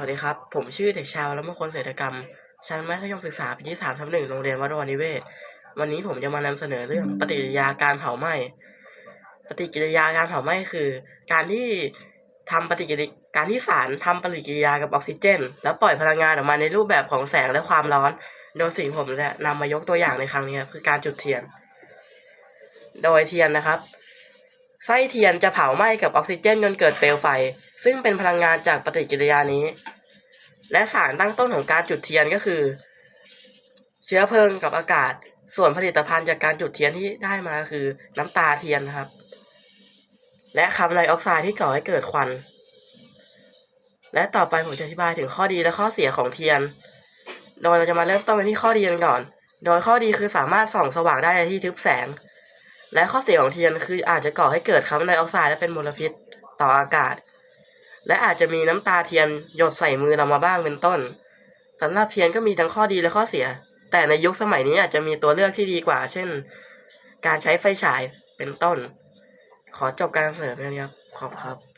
วัสดีครับ ผมชื่อเด็กชายและมงคลเศรษฐกรรม ชั้นมัธยมศึกษาปีที่สามทับหนึ่งโรงเรียนวัดวรนิเวศ วันนี้ผมจะมานำเสนอเรื่องปฏิกิริยาการเผาไหม้ ปฏิกิริยาการเผาไหม้คือ การที่ทำปฏิกิริการที่สารทำปฏิกิริยากับออกซิเจน แล้วปล่อยพลังงานออกมาในรูปแบบของแสงและความร้อน โดยสิ่งผมจะนำมายกตัวอย่างในครั้งนี้คือการจุดเทียน โดยเทียนนะครับ ไส้เทียนจะเผาไหม้กับออกซิเจนจนเกิดเปลวไฟ ซึ่งเป็นพลังงานจากปฏิกิริยานี้ และสารตั้งต้นของการจุดเทียนก็คือ เชื้อเพลิงกับอากาศ ส่วนผลิตภัณฑ์จากการจุดเทียนที่ได้มาคือน้ำตาเทียนนะครับ และคาร์บอนไดออกไซด์ที่ก่อให้เกิดควัน และต่อไปผมจะอธิบายถึงข้อดีและข้อเสียของเทียน โดยเราจะมาเริ่มต้นกันที่ข้อดีกันก่อน โดยข้อดีคือสามารถส่องสว่างได้ในที่ทึบแสง และข้อเสียของเทียนคืออาจจะก่อให้เกิดคาร์บอนไดออกไซด์และเป็นมลพิษต่ออากาศ และอาจจะมีน้ำตาเทียนหยดใส่มือเรามาบ้างเป็นต้นสำหรับเทียนก็มีทั้งข้อดีและข้อเสีย แต่ในยุคสมัยนี้อาจจะมีตัวเลือกที่ดีกว่า เช่น การใช้ไฟฉายเป็นต้น ขอจบการเสนอเพียงนี้ครับขอบคุณครับ